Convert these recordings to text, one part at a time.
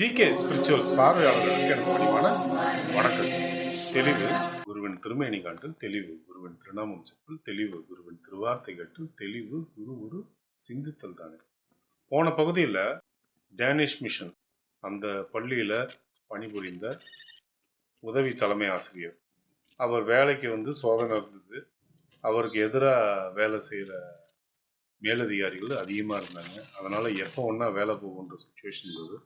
GK spirituals பார்வையாளர்களுக்கு எனக்கு பணிவான வணக்கம். தெளிவு குருவின் திருமேனி காட்டில் தெளிவு குருவின் திருநாமம் செப்பில் தெளிவு குருவின் திருவார்த்தை கட்டில் தெளிவு குரு குரு சிந்தித்தல் தானே. போன பகுதியில் டேனிஷ் மிஷன் அந்த பள்ளியில் பணிபுரிந்த உதவி தலைமை ஆசிரியர். அவர் வேலைக்கு வந்து சோதனை இருந்தது அவருக்கு எதிராக வேலை செய்கிற மேலதிகாரிகள் அதிகமாக இருந்தாங்க. அதனால் எப்போ ஒன்றா வேலை போகுன்ற சுச்சுவேஷன் இருந்தது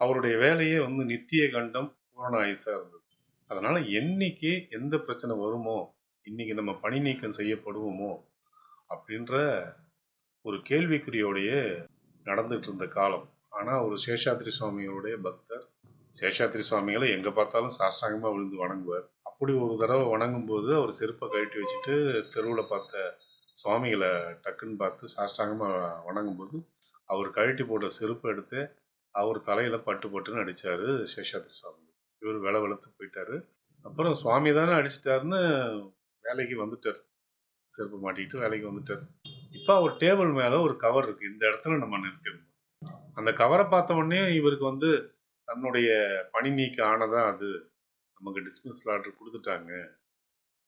அவருடைய வேலையே வந்து நித்திய கண்டம் பூரண ஆயுசாக இருந்தது. அதனால் என்னைக்கு எந்த பிரச்சனை வருமோ இன்னைக்கு நம்ம பணி நீக்கம் செய்யப்படுவோமோ அப்படின்ற ஒரு கேள்விக்குறியோடைய நடந்துட்டு இருந்த காலம். ஆனால் ஒரு சேஷாத்ரி சுவாமியோடைய பக்தர் சேஷாத்ரி சுவாமிகளை எங்கே பார்த்தாலும் சாஷ்டாங்கமாக விழுந்து வணங்குவார். அப்படி ஒரு தடவை வணங்கும்போது அவர் செருப்பை கழட்டி வச்சுட்டு தெருவில் பார்த்த சுவாமிகளை டக்குன்னு பார்த்து சாஷ்டாங்கமாக வணங்கும்போது அவர் கழட்டி போட்ட செருப்பை எடுத்து அவர் தலையில் பட்டு பட்டுன்னு அடித்தார் சேஷாத்ரி சுவாமி. இவர் வெலை வளர்த்து போயிட்டாரு. அப்புறம் சுவாமி தானே அடிச்சிட்டாருன்னு வேலைக்கு வந்துட்டார். செருப்பு மாட்டிக்கிட்டு வேலைக்கு வந்துட்டார். இப்போ அவர் டேபிள் மேலே ஒரு கவர் இருக்குது இந்த இடத்துல நம்ம நிறுத்திடணும். அந்த கவரை பார்த்த உடனே இவருக்கு வந்து தன்னுடைய பணி நீக்க ஆனதான் அது. நமக்கு டிஸ்மிஸ் ஆர்டர் கொடுத்துட்டாங்க.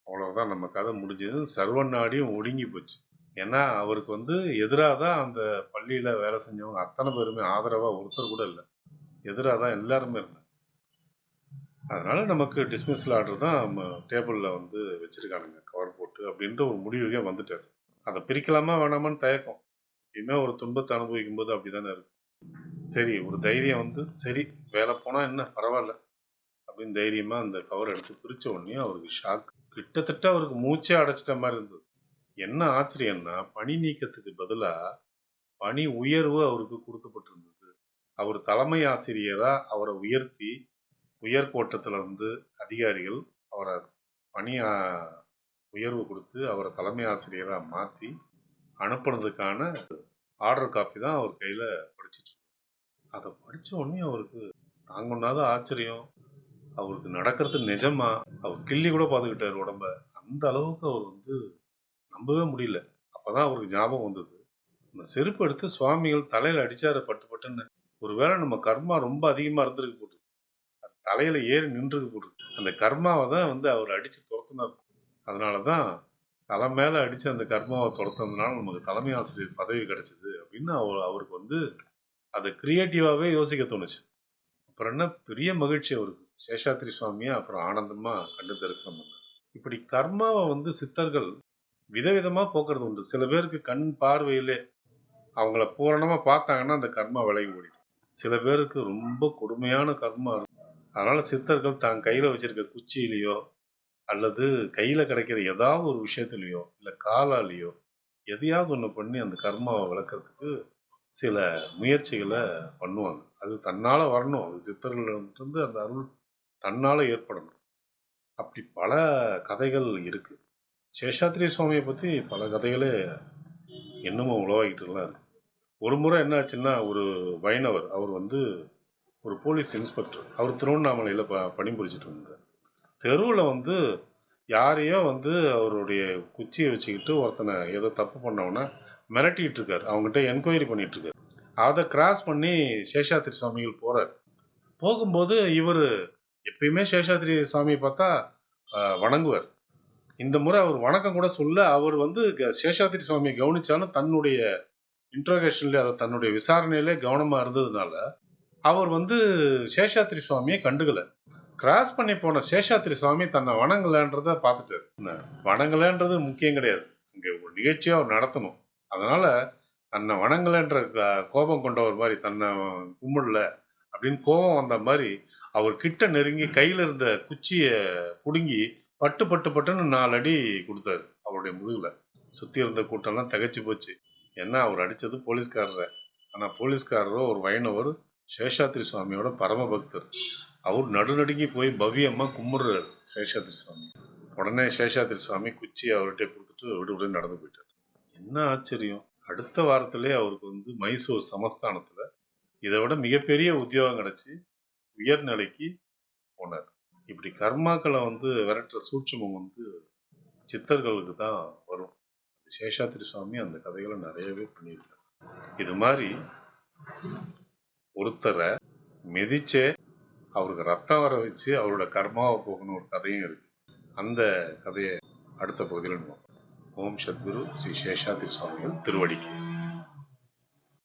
அவ்வளோதான் நம்ம கதை முடிஞ்சது சர்வ நாடியும் ஒடுங்கி போச்சு. ஏன்னா அவருக்கு வந்து எதிராக தான் அந்த பள்ளியில் வேலை செஞ்சவங்க அத்தனை பேருமே ஆதரவாக ஒருத்தர் கூட இல்லை. எதிராக தான் எல்லாருமே இருந்தாங்க. அதனால் நமக்கு டிஸ்மிஸல் ஆர்டர் தான் நம்ம டேபிளில் வந்து வச்சுருக்கானுங்க. கவர் போட்டு அப்படின்ற ஒரு முடிவுக்கே வந்துட்டார். அதை பிரிக்கலாமா வேணாமான்னு தயக்கம். எப்பயுமே ஒரு துன்பத்தை அனுபவிக்கும் போது அப்படி தானே இருக்கும் சரி ஒரு தைரியம் வந்து சரி வேலை போனால் என்ன பரவாயில்ல அப்படின்னு தைரியமாக அந்த கவர் எடுத்து பிரித்த உடனே அவருக்கு ஷாக் கிட்டத்தட்ட அவருக்கு மூச்சே அடைச்சிட்ட மாதிரி இருந்தது. என்ன ஆச்சரியம்னா பணி நீக்கத்துக்கு பதிலாக பணி உயர்வு அவருக்கு கொடுக்கப்பட்டிருந்தது. அவர் தலைமை ஆசிரியராக அவரை உயர்த்தி உயர்கோட்டத்தில் வந்து அதிகாரிகள் அவரை பணி உயர்வு கொடுத்து அவரை தலைமை ஆசிரியராக மாற்றி அனுப்புனதுக்கான ஆர்டர் காப்பி தான் அவர் கையில் படிச்சிட்டு அதை படித்த உடனே அவருக்கு தாங்கொண்டாத ஆச்சரியம். அவருக்கு நடக்கிறது நிஜமா. அவர் கிள்ளி கூட பார்த்துக்கிட்டார் உடம்ப. அந்த அளவுக்கு அவர் வந்து நம்பவே முடியல. அப்போதான் அவருக்கு ஞாபகம் வந்தது. இந்த செருப்பு எடுத்து சுவாமிகள் தலையில் அடிச்சாரு பட்டு பட்டுன்னு. ஒருவேளை நம்ம கர்மா ரொம்ப அதிகமாக இருந்திருக்கு போட்டு. தலையில் ஏறி நின்றுக்கு போட்டு. அந்த கர்மாவை தான் வந்து அவர் அடித்து துரத்துனார். அதனாலதான் தலை மேலே அடித்து அந்த கர்மாவை துரத்துனதுனால நமக்கு தலைமை ஆசிரியர் பதவி கிடைச்சிது அப்படின்னு அவர் அவருக்கு வந்து அதை கிரியேட்டிவாவே யோசிக்க தோணுச்சு. அப்புறம் என்ன? பெரிய மகிழ்ச்சி அவருக்கு. சேஷாத்ரி சுவாமியை அப்புறம் ஆனந்தமாக கண்டு தரிசனம் பண்ணார். இப்படி கர்மாவை வந்து சித்தர்கள் விதவிதமாக போக்குறது உண்டு. சில பேருக்கு கண் பார்வையிலே அவங்கள பூரணமாக பார்த்தாங்கன்னா அந்த கர்மா விலகி ஓடிடும். சில பேருக்கு ரொம்ப கொடுமையான கர்மா இருக்கும். அதனால் சித்தர்கள் தான் கையில் வச்சிருக்க குச்சியிலையோ அல்லது கையில் கிடைக்கிற ஏதாவது ஒரு விஷயத்துலையோ இல்லை காலாலேயோ எதையாவது ஒன்று பண்ணி அந்த கர்மாவை விளக்குறதுக்கு சில முயற்சிகளை பண்ணுவாங்க. அது தன்னால் வரணும். அது சித்தர்கள்ட்டு அந்த அருள் தன்னால் ஏற்படணும். அப்படி பல கதைகள் இருக்குது சேஷாத்ரி சுவாமியை பற்றி பல கதைகளே இன்னமும் உழவாகிட்டுலாம் இருக்கு ஒரு முறை என்ன ஆச்சுன்னா ஒரு வைணவர் அவர் வந்து ஒரு போலீஸ் இன்ஸ்பெக்டர் அவர் திருவண்ணாமலையில் ப பணிபுரிச்சிட்டு இருந்தார். தெருவில் வந்து யாரையோ வந்து அவருடைய குச்சியை வச்சுக்கிட்டு ஒருத்தனை ஏதோ தப்பு பண்ணவொன்னே மிரட்டிக்கிட்டு இருக்கார். அவங்ககிட்ட என்கொயரி பண்ணிகிட்ருக்கார் அதை கிராஸ் பண்ணி சேஷாத்ரி சுவாமிகள் போகிறார் போகும்போது இவர் எப்பயுமே சேஷாத்ரி சுவாமியை பார்த்தா வணங்குவார். இந்த முறை அவர் வணக்கம் கூட சொல்ல அவர் வந்து சேஷாத்திரி சுவாமியை கவனிச்சாலும் தன்னுடைய இன்ட்ரோகேஷன்ல அதை தன்னுடைய விசாரணையிலே கவனமா இருந்ததுனால அவர் வந்து சேஷாத்திரி சுவாமியை கண்டுக்கலை. கிராஸ் பண்ணி போன சேஷாத்திரி சுவாமி தன்னை வணங்கலன்றத பார்த்துட்டாரு வணங்கலன்றது முக்கியம் கிடையாது. இங்கே ஒரு நிகழ்ச்சியாக அவர் நடத்தணும். அதனால தன்னை வணங்கலன்ற கோபம் கொண்டவர் மாதிரி தன்னை கும்பிடல அப்படின்னு கோபம் வந்த மாதிரி அவர் கிட்ட நெருங்கி கையில் இருந்த குச்சியை பிடுங்கி பட்டு பட்டு பட்டுன்னு நாலு அடி கொடுத்தாரு அவருடைய முதுகில். சுற்றி இருந்த கூட்டம்லாம் தகச்சு போச்சு. ஏன்னா அவர் அடித்தது போலீஸ்காரரை. ஆனால் போலீஸ்காரரோ ஒரு வைணவர் சேஷாத்ரி சுவாமியோட பரம பக்தர். அவர் நடுநடுங்கி போய் பவ்யமாக கும்பிடுறாரு சேஷாத்ரி சுவாமி. உடனே சேஷாத்ரி சுவாமி குச்சி அவர்கிட்ட கொடுத்துட்டு விடு விடு நடந்து போயிட்டார். என்ன ஆச்சரியம். அடுத்த வாரத்திலே அவருக்கு வந்து மைசூர் சமஸ்தானத்தில் இதை விட மிகப்பெரிய உத்தியோகம் கிடச்சி உயர்நிலைக்கு போனார். இப்படி கர்மாக்களை வந்து விரட்டுற சூட்சமம் வந்து சித்தர்களுக்கு தான் வரும். சேஷாத்ரி சுவாமி அந்த கதைகளை நிறையவே பண்ணியிருக்காரு. இது மாதிரி ஒருத்தரை மிதிச்சே அவருக்கு ரத்தம் வர வச்சு அவரோட கர்மாவை போகணும் ஒரு கதையும் இருக்கு. அந்த கதையை அடுத்த பகுதியில் ஓம் சத்குரு ஸ்ரீ சேஷாத்திரி சுவாமிகள் திருவடிக்கு.